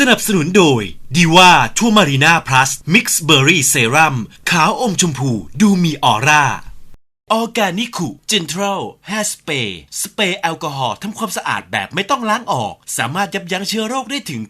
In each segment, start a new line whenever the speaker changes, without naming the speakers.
สนับสนุนโดยดีว่าทัวมารีนาพลัสมิกซ์เบอร์รี่เซรั่มขาวอมชมพูดูมีออร่าออร์แกนิคุเจนทรัลแฮสเปย์สเปรย์แอลกอฮอล์ทำความสะอาดแบบไม่ต้องล้างออก สามารถยับยั้งเชื้อโรคได้ถึง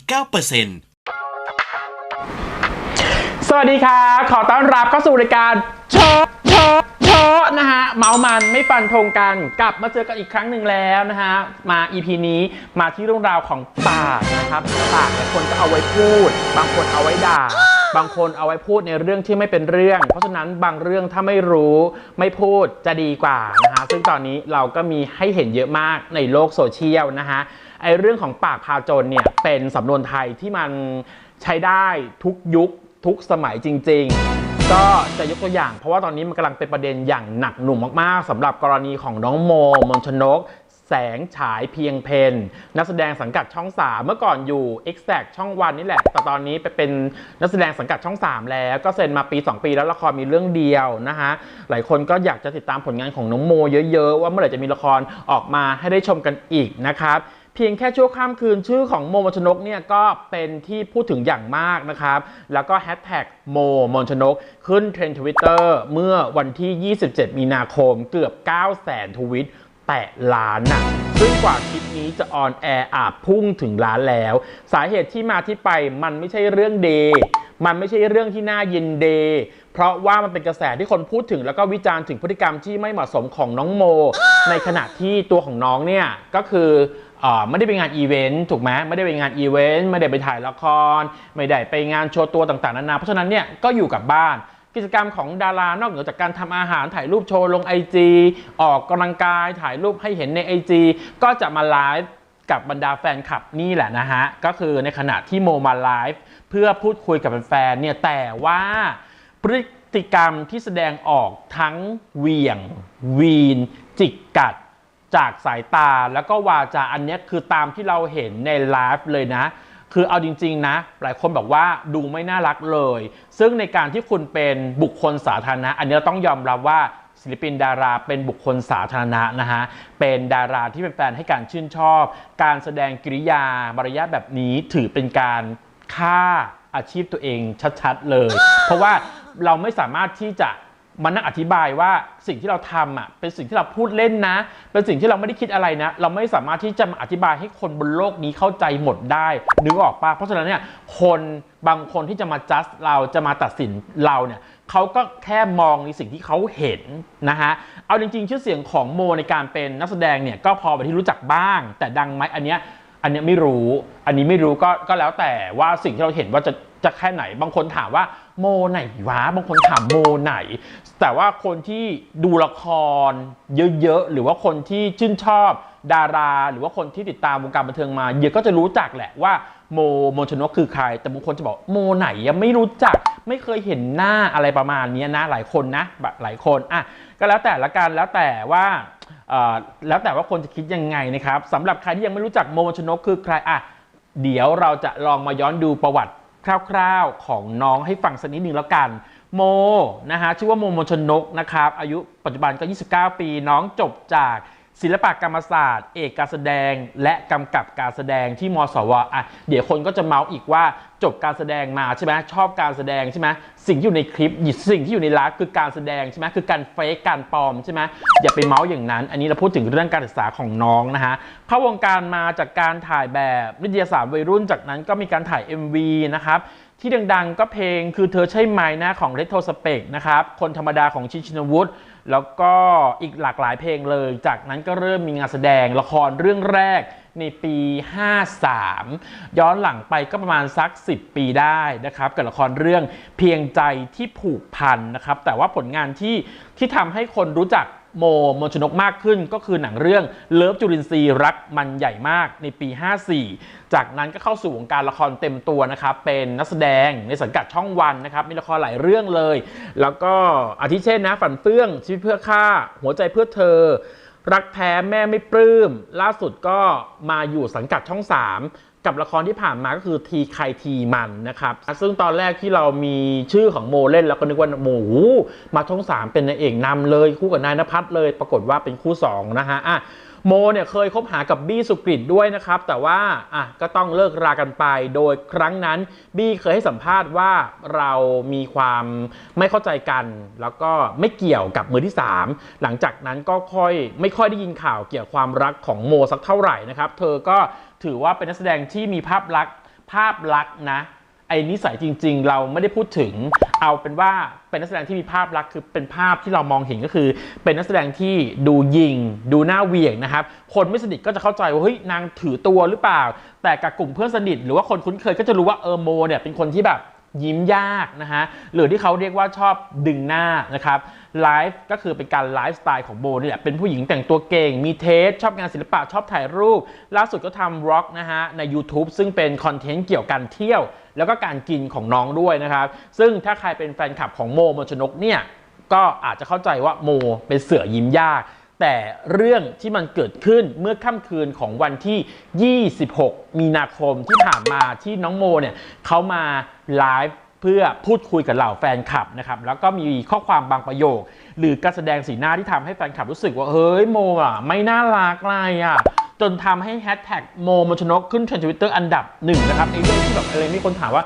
99.9%
สวัสดีค่ะขอต้อนรับเข้าสู่รายการโชว์โชว์ โชว์นะฮะเมามันไม่ฟันธงกันกลับมาเจอกันอีกครั้งหนึ่งแล้วนะฮะมา EP นี้มาที่เรื่องราวของปากนะครับปากเนี่ยคนก็เอาไว้พูด บางคนเอาไว้ด่า บางคนเอาไว้พูดในเรื่องที่ไม่เป็นเรื่อง เพราะฉะนั้นบางเรื่องถ้าไม่รู้ไม่พูดจะดีกว่านะฮะซึ่งตอนนี้เราก็มีให้เห็นเยอะมากในโลกโซเชียลนะฮะไอเรื่องของปากพาจนเนี่ยเป็นสำนวนไทยที่มันใช้ได้ทุกยุคทุกสมัยจริง ๆ ก็จะยกตัวอย่าง เพราะว่าตอนนี้มันกำลังเป็นประเด็นอย่างหนักหน่วงมากๆสำหรับกรณีของน้องโมมนชนก แสงฉายเพียงเพนนักแสดงสังกัดช่อง3เมื่อก่อนอยู่ Exact ช่องวันนี่แหละ แต่ตอนนี้ไปเป็นนักแสดงสังกัดช่อง3แล้ว ก็เซ็นมาปี 2 ปีแล้วละครมีเรื่องเดียวนะฮะหลายคนก็อยากจะติดตามผลงานของน้องโม เยอะๆ ว่าเมื่อไหร่จะมีละครออกมาให้ได้ชมกันอีกนะครับ เพียงแค่ชั่วข้ามคืนชื่อของโมมนชนกเนี่ยก็เป็นที่พูดถึงอย่างมากนะครับ แล้วก็แฮชแท็กโมมนชนก ขึ้นเทรนด์ทวิตเตอร์เมื่อวันที่ 27 มีนาคมเกือบ 9 0 0 0 0 0ทวิตแตะล้านน่ะซึ่งกว่าคลิปนี้จะออนแอร์อาจพุ่งถึงล้านแล้ว สาเหตุที่มาที่ไปมันไม่ใช่เรื่องเดมันไม่ใช่เรื่องที่น่ายินเด เพราะว่ามันเป็นกระแสที่คนพูดถึงแล้วก็วิจารณ์ถึงพฤติกรรมที่ไม่เหมาะสมของน้องโม ในขณะที่ตัวของน้องเนี่ยก็คือ ไม่ได้ไปงานอีเวนต์ถูกไหมไม่ได้ไปงานอีเวนต์ไม่ได้ไปถ่ายละคร ไม่ได้ไปงานโชว์ตัวต่างๆนานาเพราะฉะนั้นเนี่ยก็อยู่กับบ้าน กิจกรรมของดารานอกเหนือจากการทำอาหารถ่ายรูปโชว์ลง IG ออกกำลังกายถ่ายรูปให้เห็นใน IG ก็จะมาไลฟ์กับบรรดาแฟนคลับนี่แหละนะฮะ ก็คือในขณะที่โมมาไลฟ์เพื่อพูดคุยกับแฟนๆเนี่ยแต่ว่าพฤติกรรมที่แสดงออกทั้งเหวี่ยง วีน จิกกัด จากสายตาแล้วก็วาจาอันนี้คือตามที่เราเห็นในไลฟ์เลยนะ คือเอาจริง ๆ นะ หลายคนบอกว่าดูไม่น่ารักเลย ซึ่งในการที่คุณเป็นบุคคลสาธารณะ อันนี้เราต้องยอมรับว่าศิลปินดาราเป็นบุคคลสาธารณะนะฮะ เป็นดาราที่เป็นแฟนให้การชื่นชอบ การแสดงกิริยามารยาทแบบนี้ถือเป็นการฆ่าอาชีพตัวเองชัดๆเลย เพราะว่าเราไม่สามารถที่จะ มานั่งอธิบายว่าสิ่งที่เราทำอะเป็นสิ่งที่เราพูดเล่นนะ เป็นสิ่งที่เราไม่ได้คิดอะไรนะ เราไม่สามารถที่จะมาอธิบายให้คนบนโลกนี้เข้าใจหมดได้นึกออกปะเพราะฉะนั้นเนี่ยคนบางคนที่จะมาจัดเราจะมาตัดสินเราเนี่ยเขาก็แค่มองในสิ่งที่เขาเห็นนะฮะเอาจริงๆ ชื่อเสียงของโมในการเป็นนักแสดงเนี่ยก็พอเป็นที่รู้จักบ้าง แต่ดังไหมอันเนี้ยอันเนี้ยไม่รู้ อันนี้ไม่รู้ก็ก็แล้วแต่ว่าสิ่งที่เราเห็นว่าจะ จะแค่ไหน บางคนถามว่าโมไหนวะ บางคนถามโมไหน แต่ว่าคนที่ดูละครเยอะๆ หรือว่าคนที่ชื่นชอบดารา หรือว่าคนที่ติดตามวงการบันเทิงมา เยอะก็จะรู้จักแหละว่าโมโมชนกคือใคร แต่บางคนจะบอกโมไหนยังไม่รู้จัก ไม่เคยเห็นหน้าอะไรประมาณนี้นะ หลายคนนะแบบหลายคนอะก็แล้วแต่ละกันแล้วแต่ว่าแล้วแต่ว่าคนจะคิดยังไงนะครับสำหรับใครที่ยังไม่รู้จักโมชนกคือใครอะเดี๋ยวเราจะลองมาย้อนดูประวัติ คร่าวๆของน้องให้ฟังสักนิดหนึ่งแล้วกัน โมนะฮะชื่อว่าโมมนชนกนะครับอายุปัจจุบันก็ 29 ปีน้องจบจาก ศิลปกรรมศาสตร์ เอกการแสดงและกำกับการแสดงที่มสวอะเดี๋ยวคนก็จะเมาส์อีกว่าจบการแสดงมาใช่ไหมชอบการแสดงใช่ไหมสิ่งที่อยู่ในคลิปสิ่งที่อยู่ในไลฟ์คือการแสดงใช่ไหมคือการเฟกการปลอมใช่ไหมอย่าไปเมาส์อย่างนั้น อันนี้เราพูดถึงเรื่องการศึกษาของน้องนะฮะเข้าวงการมาจากการถ่ายแบบนิตยสารวัยรุ่นจากนั้นก็มีการถ่าย MV นะครับที่ดังๆ ก็เพลงคือเธอใช่ไหมนะของ r e t r o s p e c t นะครับคนธรรมดาของชินชินวุฒิ แล้วก็อีกหลากหลายเพลงเลย จากนั้นก็เริ่มมีงานแสดงละครเรื่องแรกในปี 53 ย้อนหลังไปก็ประมาณสัก 10 ปีได้นะครับ กับละครเรื่องเพียงใจที่ผูกพันนะครับ แต่ว่าผลงานที่ที่ทำให้คนรู้จัก โมมนชนกมากขึ้นก็คือหนังเรื่องเลิฟจุลินทรีย์รักมันใหญ่มากในปี 54 จากนั้นก็เข้าสู่วงการละครเต็มตัวนะครับเป็นนักแสดงในสังกัดช่องวันนะครับมีละครหลายเรื่องเลย แล้วก็อาทิเช่นนะฝันเฟื่องชีวิตเพื่อค่า หัวใจเพื่อเธอ รักแท้แม่ไม่ปลื้ม ล่าสุดก็มาอยู่สังกัดช่อง 3 กับละครที่ผ่านมาก็คือทีใครทีมันนะครับ ซึ่งตอนแรกที่เรามีชื่อของโมเล่นเราก็นึกว่าโมหูมาช่อง3เป็นนางเอกนำเลยคู่กับนายนภัสเลย ปรากฏว่าเป็นคู่2นะฮะอะโมเนี่ยเคยคบหากับบี้สุกริตด้วยนะครับ แต่ว่าอะก็ต้องเลิกรากันไป โดยครั้งนั้นบี้เคยให้สัมภาษณ์ว่าเรามีความไม่เข้าใจกัน แล้วก็ไม่เกี่ยวกับมือที่ 3 หลังจากนั้นก็ค่อยไม่ค่อยได้ยินข่าวเกี่ยวกับความรักของโมสักเท่าไหร่นะครับ เธอก็ ถือว่าเป็นนักแสดงที่มีภาพลักษณ์ภาพลักษณ์นะ ไอ้นิสัยจริง ๆ เราไม่ได้พูดถึง เอาเป็นว่าเป็นนักแสดงที่มีภาพลักษณ์คือเป็นภาพที่เรามองเห็นก็คือ เป็นนักแสดงที่ดูยิง ดูหน้าเวียงนะครับ คนไม่สนิทก็จะเข้าใจว่าเฮ้ยนางถือตัวหรือเปล่า แต่กับกลุ่มเพื่อนสนิท หรือว่าคนคุ้นเคยก็จะรู้ว่าเออโมเนี่ยเป็นคนที่แบบ ยิ้มยากนะฮะหรือที่เขาเรียกว่าชอบดึงหน้านะครับไลฟ์ก็คือเป็นการไลฟ์สไตล์ของโบนี่แหละเป็นผู้หญิงแต่งตัวเก่ง มีเทส ชอบงานศิลปะชอบถ่ายรูป ล่าสุดก็ทำร็อกนะฮะใน YouTube ซึ่งเป็นคอนเทนต์เกี่ยวกับการเที่ยว แล้วก็การกินของน้องด้วยนะครับซึ่งถ้าใครเป็นแฟนคลับของโมมนชนกเนี่ยก็อาจจะเข้าใจว่าโมเป็นเสือยิ้มยาก แต่เรื่องที่มันเกิดขึ้นเมื่อค่ำคืนของวันที่ 26 มีนาคมที่ผ่านมาที่น้องโมเนี่ยเขามาไลฟ์เพื่อพูดคุยกับเหล่าแฟนคลับนะครับแล้วก็มีข้อความบางประโยค หรือการแสดงสีหน้าที่ทำให้แฟนคลับรู้สึกว่าเฮ้ยโมอะไม่น่ารักเลยอะจนทำให้แฮชแท็กโมมนชนกขึ้นเทรนด์ทวิตเตอร์อันดับหนึ่งนะครับไอ้เรื่องที่แบบอะไรมีคนถามว่า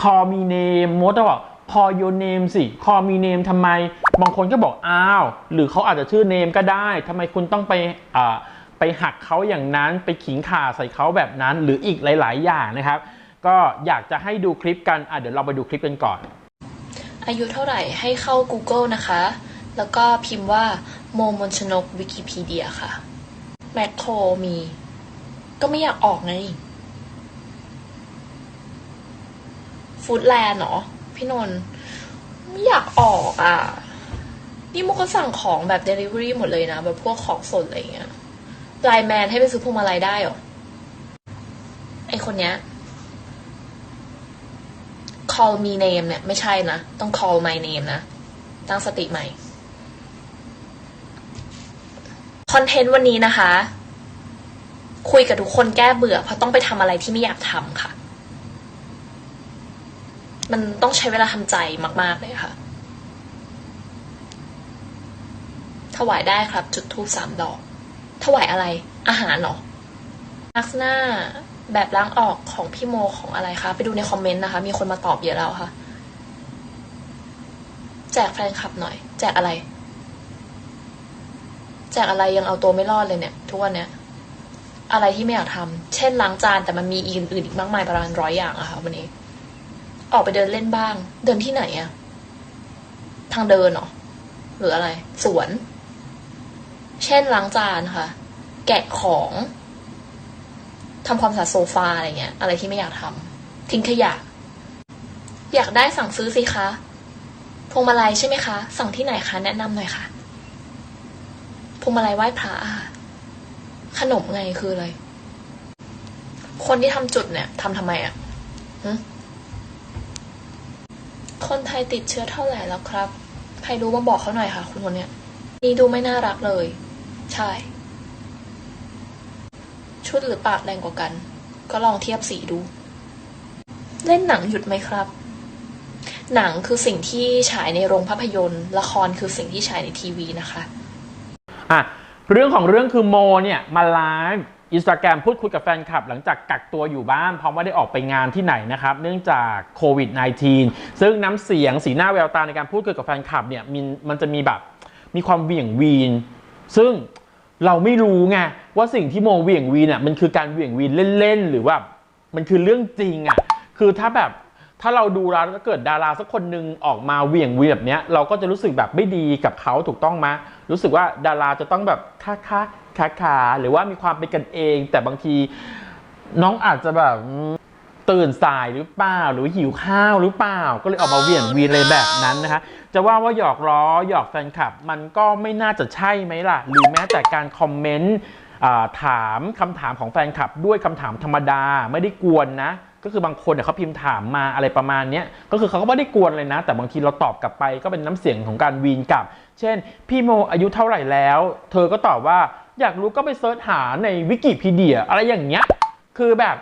คอมีเนมมดบอก พอโยเนมสิคอมีเนมทำไม บางคนก็บอกอ้าว หรือเขาอาจจะชื่อเนมก็ได้ทำไมคุณต้องไปอ่าไปหักเขาอย่างนั้นไปขิงข่าใส่เขาแบบนั้น หรืออีกหลาย ๆ อย่างนะครับ ก็อยากจะให้ดูคลิปกันอะเดี๋ยวเราไปดูคลิปกันก่อน
อายุเท่าไหร่ให้เข้า Google นะคะ แล้วก็พิมพ์ว่าโมมนชนกวิกิพีเดียค่ะแมคโครมี ก็ไม่อยากออกไงฟูดแลนด์เหรอ พี่นนท์ไม่อยากออกอะ นี่มุกก็สั่งของแบบ Delivery หมดเลยนะ แบบพวกของสดอะไรเงี้ยไลน์แมนให้ไปซื้อพวงมาลัยได้หรอ ไอคนเนี้ย call me name เนี่ย ไม่ใช่นะ ต้อง call my name นะ ตั้งสติใหม่ คอนเทนต์วันนี้นะคะ คุยกับทุกคนแก้เบื่อ เพราะต้องไปทำอะไรที่ไม่อยากทำค่ะ มันต้องใช้เวลาทำใจมาก ๆ เลยค่ะ ถวายได้ครับ จุดทูบสามดอก ถวายอะไร อาหารเหรอลักษณะแบบล้างออกของพี่โมของอะไรคะ ไปดูในคอมเมนต์นะคะ มีคนมาตอบเยอะแล้วค่ะ แจกแฟนคลับหน่อย แจกอะไร แจกอะไรยังเอาตัวไม่รอดเลยเนี่ย ทุกวันเนี้ยอะไรที่ไม่อยากทำ เช่นล้างจานแต่มันมีอีกอื่นอีกมากมายประมาณร้อยอย่างอะค่ะวันนี้ ออกไปเดินเล่นบ้าง เดินที่ไหนอะทางเดินหรอ หรืออะไร สวน เช่นล้างจานค่ะ แกะของทำความสะอาดโซฟาอะไรเงี้ย อะไรที่ไม่อยากทำทิ้งขยะ อยากได้สั่งซื้อสิคะ พวงมาลัยใช่ไหมคะ สั่งที่ไหนคะ แนะนำหน่อยค่ะ พวงมาลัยไหว้พระอะขนมไงคืออะไร คนที่ทำจุดเนี่ยทำทำไมอะหึ คนไทยติดเชื้อเท่าไหร่แล้วครับ ใครรู้มาบอกเขาหน่อยค่ะ คุณคนเนี้ยนี่ดูไม่น่ารักเลย ใช่ ชุดหรือปากแรงกว่ากัน ก็ลองเทียบสีดู เล่นหนังหยุดไหมครับ หนังคือสิ่งที่ฉายในโรงภาพยนตร์ ละครคือสิ่งที่ฉายในทีวีนะคะ
อะ เรื่องของเรื่องคือโมเนี่ย มาไลฟ์ อินสตาแกรมพูดคุยกับแฟนคลับ หลังจากกักตัวอยู่บ้านเพราะไม่ได้ออกไปงานที่ไหนนะครับ เนื่องจากโควิด -19 ซึ่งน้ำเสียงสีหน้าแววตาในการพูดคุยกับแฟนคลับเนี่ยมันมันจะมีแบบมีความเหวี่ยงวีน ซึ่งเราไม่รู้ไงว่าสิ่งที่โมเหวี่ยงวีนอะมันคือการเหวี่ยงวีนเล่นๆหรือว่ามันคือเรื่องจริงอะคือถ้าแบบถ้าเราดูแล้วถ้าเกิดดาราสักคนหนึ่งออกมาเหวี่ยงวีนแบบเนี้ยเราก็จะรู้สึกแบบไม่ดีกับเขาถูกต้องไหมรู้สึกว่าดาราจะต้องแบบค่าค่า ค่าขาหรือว่ามีความเป็นกันเอง แต่บางทีน้องอาจจะแบบตื่นสายหรือเปล่า หรือหิวข้าวหรือเปล่า ก็เลยออกมาเวียนวีนเลยแบบนั้นนะคะ จะว่าว่าหยอกล้อหยอกแฟนคลับ มันก็ไม่น่าจะใช่ไหมล่ะ หรือแม้แต่การคอมเมนต์ถามคำถามของแฟนคลับด้วยคำถามธรรมดาไม่ได้กวนนะ ก็คือบางคนเนี่ยเขาพิมพ์ถามมาอะไรประมาณนี้ก็คือเขาก็ไม่ได้กวนเลยนะ แต่บางทีเราตอบกลับไปก็เป็นน้ำเสียงของการวีนกลับ เช่น พี่โมอายุเท่าไหร่แล้ว เธอก็ตอบว่าอยากรู้ก็ไปเซิร์ชหาในวิกิพีเดียอะไรอย่างเงี้ยคือแบบ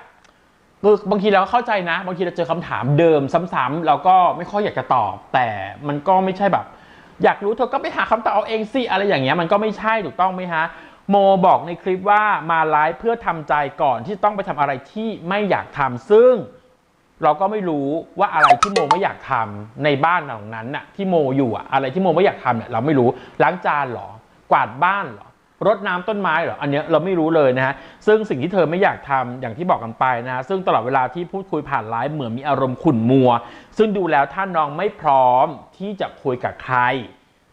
คือบางทีเราก็เข้าใจนะ บางทีเราเจอคำถามเดิมซ้ำๆเราก็ไม่ค่อยอยากจะตอบ แต่มันก็ไม่ใช่แบบ อยากรู้เธอก็ไปหาคำตอบเอาเองสิอะไรอย่างเงี้ยมันก็ไม่ใช่ถูกต้องไหมฮะ โมบอกในคลิปว่ามาไลฟ์เพื่อทำใจก่อนที่ต้องไปทำอะไรที่ไม่อยากทำซึ่งเราก็ไม่รู้ว่าอะไรที่โมไม่อยากทำในบ้านหลังนั้นน่ะที่โมอยู่อะอะไรที่โมไม่อยากทำเนี่ยเราไม่รู้ล้างจานเหรอกวาดบ้านเหรอรดน้ำต้นไม้เหรออันเนี้ยเราไม่รู้เลยนะฮะซึ่งสิ่งที่เธอไม่อยากทำอย่างที่บอกกันไปนะฮะซึ่งตลอดเวลาที่พูดคุยผ่านไลฟ์เหมือนมีอารมณ์ขุ่นมัว ซึ่งดูแล้วถ้าน้องไม่พร้อมที่จะคุยกับใคร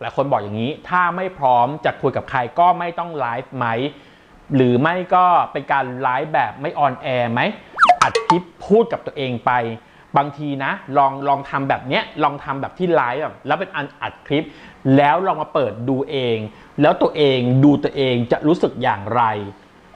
หลายคนบอกอย่างนี้ ถ้าไม่พร้อมจะคุยกับใครก็ไม่ต้องไลฟ์ไหม หรือไม่ก็เป็นการไลฟ์แบบไม่ออนแอร์ไหม อัดคลิปพูดกับตัวเองไป บางทีนะ ลองลองทำแบบเนี้ย ลองทำแบบที่ไลฟ์แบบแล้วเป็นอันอัดคลิป แล้วลองมาเปิดดูเอง แล้วตัวเองดูตัวเองจะรู้สึกอย่างไร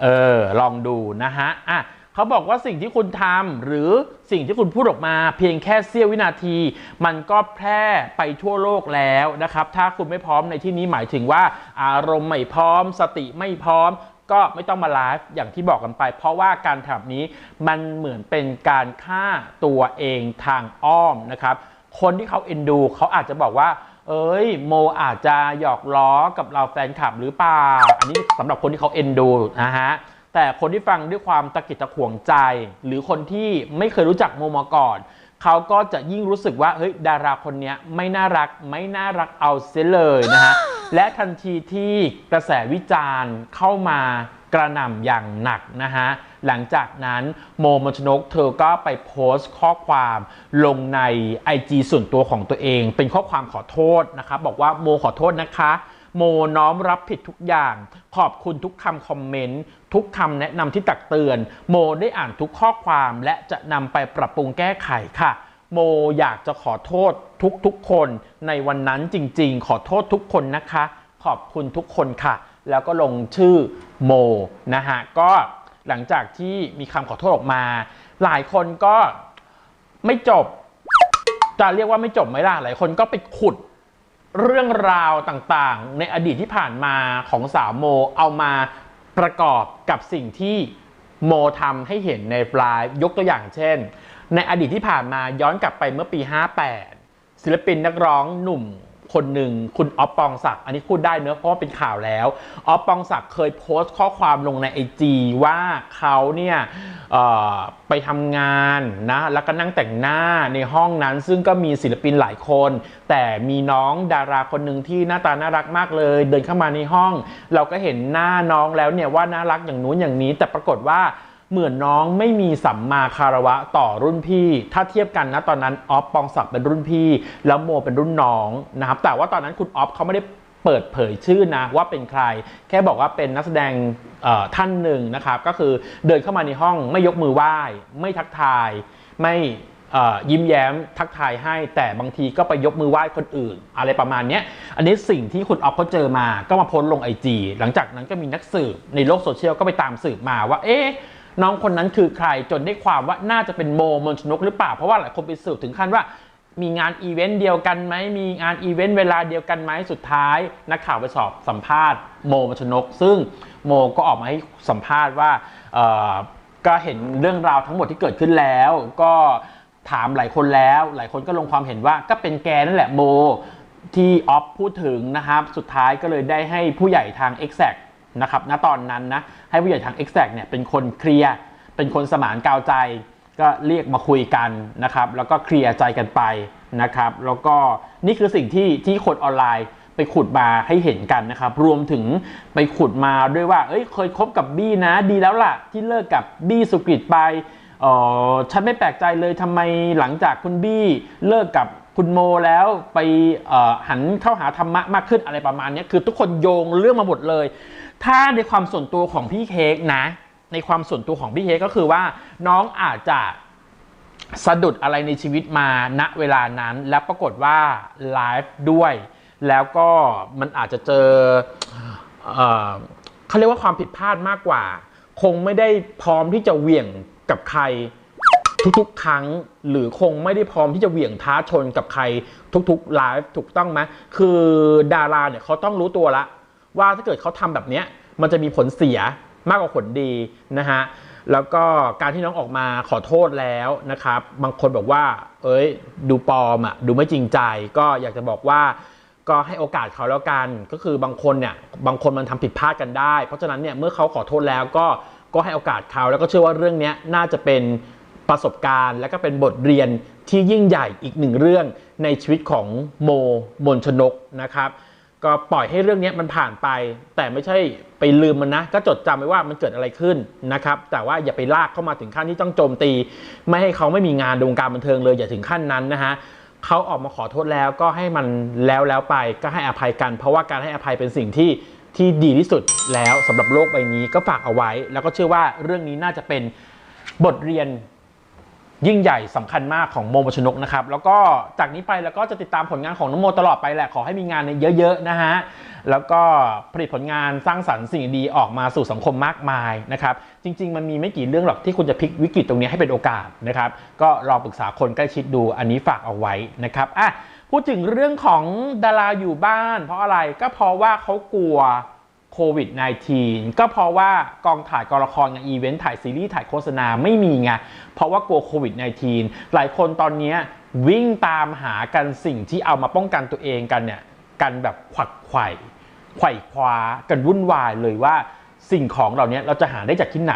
เออ ลองดูนะฮะ อะ เขาบอกว่าสิ่งที่คุณทำหรือสิ่งที่คุณพูดออกมา เพียงแค่เสี้ยววินาที มันก็แพร่ไปทั่วโลกแล้วนะครับ ถ้าคุณไม่พร้อมในที่นี้หมายถึงว่า อารมณ์ไม่พร้อม สติไม่พร้อม ก็ไม่ต้องมาไลฟ์อย่างที่บอกกันไป เพราะว่าการทำแบบนี้มันเหมือนเป็นการฆ่าตัวเองทางอ้อมนะครับ คนที่เขาเอ็นดูเขาอาจจะบอกว่าเอ้ยโมอาจจะหยอกล้อกับเราแฟนคลับหรือเปล่า อันนี้สำหรับคนที่เขาเอ็นดูนะฮะ แต่คนที่ฟังด้วยความตะกิดตะขวงใจ หรือคนที่ไม่เคยรู้จักโมมาก่อนเขาก็จะยิ่งรู้สึกว่าเฮ้ยดาราคนนี้ไม่น่ารักไม่น่ารักเอาเสียเลยนะฮะและทันทีที่กระแสวิจารณ์เข้ามากระหน่ำอย่างหนักนะฮะหลังจากนั้นโมมนชนกเธอก็ไปโพสต์ข้อความลงใน IG ส่วนตัวของตัวเอง เป็นข้อความขอโทษนะครับบอกว่าโมขอโทษนะคะ โมน้อมรับผิดทุกอย่าง ขอบคุณทุกคำคอมเมนต์ ทุกคำแนะนำที่ตักเตือน โมได้อ่านทุกข้อความและจะนำไปปรับปรุงแก้ไขค่ะ โมอยากจะขอโทษทุกๆคนในวันนั้นจริงๆ ขอโทษทุกคนนะคะ ขอบคุณทุกคนค่ะ แล้วก็ลงชื่อโมนะฮะก็หลังจากที่มีคำขอโทษออกมา หลายคนก็ไม่จบ จะเรียกว่าไม่จบไหมล่ะหลายคนก็ไปขุดเรื่องราวต่างๆ ในอดีตที่ผ่านมาของสาวโมเอามา ประกอบกับสิ่งที่โมทำให้เห็นในปลายยกตัวอย่างเช่น ในอดีตที่ผ่านมาย้อนกลับไปเมื่อปี 58 ศิลปินนักร้องหนุ่ม คนหนึ่งคุณอ๊อฟปองศักดิ์อันนี้พูดได้เนอะเพราะว่าเป็นข่าวแล้วอ๊อฟปองศักดิ์เคยโพสต์ข้อความลงในไอจีว่าเขาเนี่ยไปทำงานนะแล้วก็นั่งแต่งหน้าในห้องนั้น ซึ่งก็มีศิลปินหลายคน แต่มีน้องดาราคนหนึ่งที่หน้าตาน่ารักมากเลย เดินเข้ามาในห้อง เราก็เห็นหน้าน้องแล้วเนี่ยว่าน่ารักอย่างนู้นอย่างนี้ แต่ปรากฏว่า เหมือนน้องไม่มีสัมมาคารวะต่อรุ่นพี่ ถ้าเทียบกันนะตอนนั้นออฟปองศักดิ์เป็นรุ่นพี่ แล้วโมเป็นรุ่นน้องนะครับแต่ว่าตอนนั้นคุณออฟเขาไม่ได้เปิดเผยชื่อนะว่าเป็นใคร แค่บอกว่าเป็นนักแสดงท่านหนึ่งนะครับ ก็คือเดินเข้ามาในห้องไม่ยกมือไหว้ ไม่ทักทาย ไม่ยิ้มแย้มทักทายให้ แต่บางทีก็ไปยกมือไหว้คนอื่น อะไรประมาณนี้อันนี้สิ่งที่คุณออฟเขาเจอมาก็มาโพสลงไอจีหลังจากนั้นก็มีนักสืบในโลกโซเชียลก็ไปตามสืบมาว่าเอ๊ะ น้องคนนั้นคือใครจนได้ความว่าน่าจะเป็นโมมนชนกหรือเปล่า เพราะว่าหลายคนไปสืบถึงขั้นว่ามีงานอีเวนต์เดียวกันไหม มีงานอีเวนต์เวลาเดียวกันไหม สุดท้าย นักข่าวไปสอบสัมภาษณ์โมมชนก ซึ่งโมก็ออกมาให้สัมภาษณ์ว่าก็เห็นเรื่องราวทั้งหมดที่เกิดขึ้นแล้ว ก็ถามหลายคนแล้ว หลายคนก็ลงความเห็นว่าก็เป็นแกนั่นแหละโมที่ออฟพูดถึงนะครับ สุดท้ายก็เลยได้ให้ผู้ใหญ่ทาง e x a c t นะครับณตอนนั้นนะให้ผู้ใหญ่ทาง e x a c t เนี่ยเป็นคนเคลียร์เป็นคนสมานกาวใจ ก็เรียกมาคุยกันนะครับแล้วก็เคลียร์ใจกันไปนะครับแล้วก็นี่คือสิ่งที่ที่คนออนไลน์ไปขุดมาให้เห็นกันนะครับ รวมถึงไปขุดมาด้วยว่า เอ้ย เคยคบกับบี้นะ ดีแล้วล่ะ ที่เลิกกับบี้สุกริตไปเออฉันไม่แปลกใจเลยทำไมหลังจากคุณบี้เลิกกับคุณโมแล้วไปหันเข้าหาธรรมะมากขึ้นอะไรประมาณนี้คือทุกคนโยงเรื่องมาหมดเลย ถ้าในความส่วนตัวของพี่เค้กนะ ในความส่วนตัวของพี่เค้กก็คือว่าน้องอาจจะสะดุดอะไรในชีวิตมาณเวลานั้น แล้วปรากฏว่าไลฟ์ด้วย แล้วก็มันอาจจะเจอเออเขาเรียกว่าความผิดพลาดมากกว่า คงไม่ได้พร้อมที่จะเหวี่ยงกับใครทุกๆ ครั้งหรือคงไม่ได้พร้อมที่จะเหวี่ยงท้าชนกับใครทุกๆไลฟ์ถูกต้องไหมคือดาราเนี่ยเขาต้องรู้ตัวละ ว่าถ้าเกิดเขาทำแบบเนี้ยมันจะมีผลเสียมากกว่าผลดีนะฮะแล้วก็การที่น้องออกมาขอโทษแล้วนะครับ บางคนบอกว่า เอ้ย ดูปลอมอะดูไม่จริงใจ ก็อยากจะบอกว่าก็ให้โอกาสเขาแล้วกัน ก็คือบางคนเนี่ยบางคนมันทำผิดพลาดกันได้ เพราะฉะนั้นเนี่ยเมื่อเขาขอโทษแล้วก็ก็ให้โอกาสเขาแล้วก็เชื่อว่าเรื่องนี้น่าจะเป็นประสบการณ์ และก็เป็นบทเรียนที่ยิ่งใหญ่อีกหนึ่งเรื่องในชีวิตของโมมนชนกนะครับ ก็ปล่อยให้เรื่องนี้มันผ่านไป แต่ไม่ใช่ไปลืมมันนะ ก็จดจำไว้ว่ามันเกิดอะไรขึ้นนะครับ แต่ว่าอย่าไปลากเข้ามาถึงขั้นที่ต้องโจมตี ไม่ให้เขาไม่มีงานในวงการบันเทิงเลยอย่าถึงขั้นนั้นนะฮะเขาออกมาขอโทษแล้วก็ให้มันแล้วแล้วไปก็ให้อภัยกัน เพราะว่าการให้อภัยเป็นสิ่งที่ที่ดีที่สุดแล้วสำหรับโลกใบนี้ก็ฝากเอาไว้ แล้วก็เชื่อว่าเรื่องนี้น่าจะเป็นบทเรียน ยิ่งใหญ่สำคัญมากของโมมชนกนะครับ แล้วก็จากนี้ไปแล้วก็จะติดตามผลงานของน้องโมตลอดไปแหละ ขอให้มีงานเนี่ยเยอะๆนะฮะ แล้วก็ผลิตผลงานสร้างสรรค์สิ่งดีออกมาสู่สังคมมากมายนะครับ จริง ๆ มันมีไม่กี่เรื่องหรอกที่คุณจะพลิกวิกฤตตรงนี้ให้เป็นโอกาสนะครับ ก็ลองปรึกษาคนใกล้ชิดดูอันนี้ฝากเอาไว้นะครับอะพูดถึงเรื่องของดาราอยู่บ้าน เพราะอะไรก็เพราะว่าเขากลัว โควิด -19 ก็เพราะว่ากองถ่ายกองละครงานอีเวนต์ถ่ายซีรีส์ถ่ายโฆษณาไม่มีไงเพราะว่ากลัวโควิด -19 หลายคนตอนนี้วิ่งตามหากันสิ่งที่เอามาป้องกันตัวเองกันเนี่ยกันแบบขวักไขว่ไขว่คว้ากันวุ่นวายเลยว่าสิ่งของเหล่านี้เราจะหาได้จากที่ไหน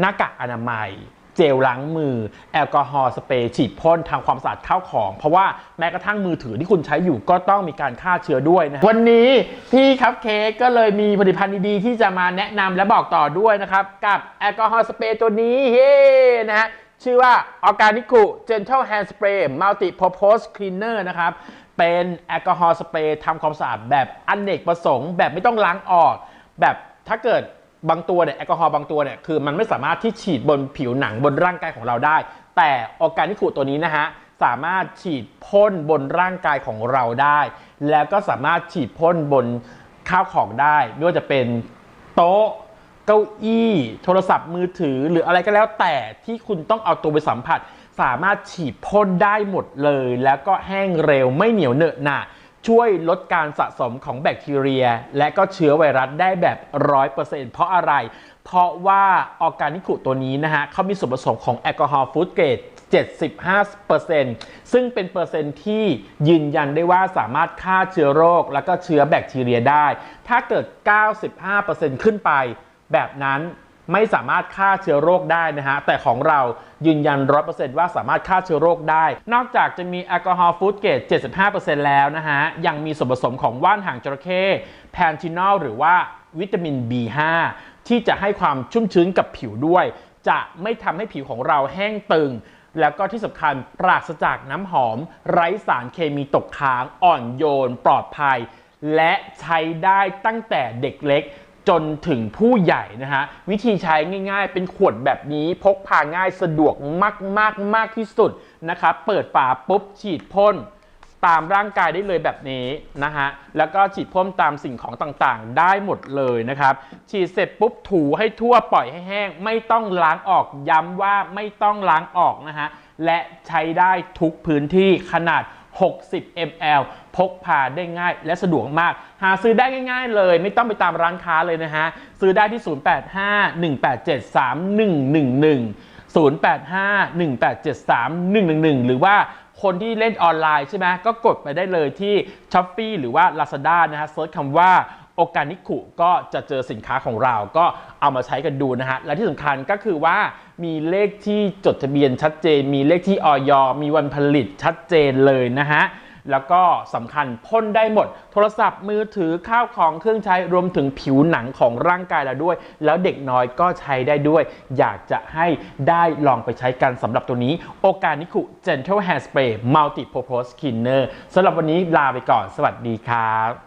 หน้ากากอนามัย เจลล้างมือ แอลกอฮอล์สเปรย์ฉีดพ่นทำความสะอาดข้าวของ เพราะว่าแม้กระทั่งมือถือที่คุณใช้อยู่ก็ต้องมีการฆ่าเชื้อด้วยนะวันนี้พี่คัพเค้กก็เลยมีผลิตภัณฑ์ดีๆ ที่จะมาแนะนำและบอกต่อด้วยนะครับ กับแอลกอฮอล์สเปรย์ตัวนี้เฮ้นะฮะชื่อว่า Organic Gentle Hand Spray Multi Purpose Cleaner นะครับ เป็นแอลกอฮอล์สเปรย์ทำความสะอาดแบบอเนกประสงค์ แบบไม่ต้องล้างออก แบบถ้าเกิด บางตัวเนี่ยแอลกอฮอล์บางตัวเนี่ยคือมันไม่สามารถที่ฉีดบนผิวหนังบนร่างกายของเราได้ แต่ออร์แกนิคูตัวนี้นะฮะสามารถฉีดพ่นบนร่างกายของเราได้ แล้วก็สามารถฉีดพ่นบนข้าวของได้ไม่ว่าจะเป็นโต๊ะเก้าอี้โทรศัพท์มือถือหรืออะไรก็แล้วแต่ที่คุณต้องเอาตัวไปสัมผัส สามารถฉีดพ่นได้หมดเลย แล้วก็แห้งเร็วไม่เหนียวเหนอะหนะ ช่วยลดการสะสมของแบคทีเรีย และก็เชื้อไวรัสได้แบบ 100%เพราะอะไร เพราะว่าออร์แกนิคุตัวนี้นะฮะเขามีส่วนผสมของแอลกอฮอล์ฟูดเกรด75%ซึ่งเป็นเปอร์เซ็นต์ที่ยืนยันได้ว่าสามารถฆ่าเชื้อโรค และก็เชื้อแบคทีเรียได้ ถ้าเกิด 95%ขึ้นไปแบบนั้น ไม่สามารถฆ่าเชื้อโรคได้นะฮะ แต่ของเรายืนยัน100%ว่าสามารถฆ่าเชื้อโรคได้ นอกจากจะมีแอลกอฮอล์ฟูดเกรด75%แล้วนะฮะ ยังมีส่วนผสมของว่านหางจระเข้แพนทินอลหรือว่าวิตามิน B5 ที่จะให้ความชุ่มชื้นกับผิวด้วย จะไม่ทำให้ผิวของเราแห้งตึง แล้วก็ที่สำคัญปราศจากน้ำหอม ไร้สารเคมีตกค้าง อ่อนโยน ปลอดภัย และใช้ได้ตั้งแต่เด็กเล็ก จนถึงผู้ใหญ่นะฮะ วิธีใช้ง่ายๆ เป็นขวดแบบนี้พกพาง่ายสะดวกมากๆมากที่สุดนะครับ เปิดฝาปุ๊บฉีดพ่นตามร่างกายได้เลยแบบนี้นะฮะ แล้วก็ฉีดพ่นตามสิ่งของต่างๆ ได้หมดเลยนะครับ ฉีดเสร็จปุ๊บถูให้ทั่วปล่อยให้แห้ง ไม่ต้องล้างออก ย้ำว่าไม่ต้องล้างออกนะฮะ และใช้ได้ทุกพื้นที่ขนาด 60 ml พกพาได้ง่ายและสะดวกมาก หาซื้อได้ง่าย ๆ เลย ไม่ต้องไปตามร้านค้าเลยนะฮะ ซื้อได้ที่ 0851873111 085-1873-111 หรือว่าคนที่เล่นออนไลน์ใช่ไหมก็กดไปได้เลยที่ s h อ p e e หรือว่า Lazada นะฮะเซิร์ชคำว่า โอกานิคุก็จะเจอสินค้าของเราก็เอามาใช้กันดูนะฮะ และที่สำคัญก็คือว่ามีเลขที่จดทะเบียนชัดเจน มีเลขที่ออยมีวันผลิตชัดเจนเลยนะฮะแล้วก็สำคัญพ่นได้หมด โทรศัพท์มือถือข้าวของเครื่องใช้รวมถึงผิวหนังของร่างกายเราด้วย แล้วเด็กน้อยก็ใช้ได้ด้วย อยากจะให้ได้ลองไปใช้กันสำหรับตัวนี้ โอกานิคุ Gentle Hair Spray Multi Purpose Cleaner สำหรับวันนี้ลาไปก่อน สวัสดีครับ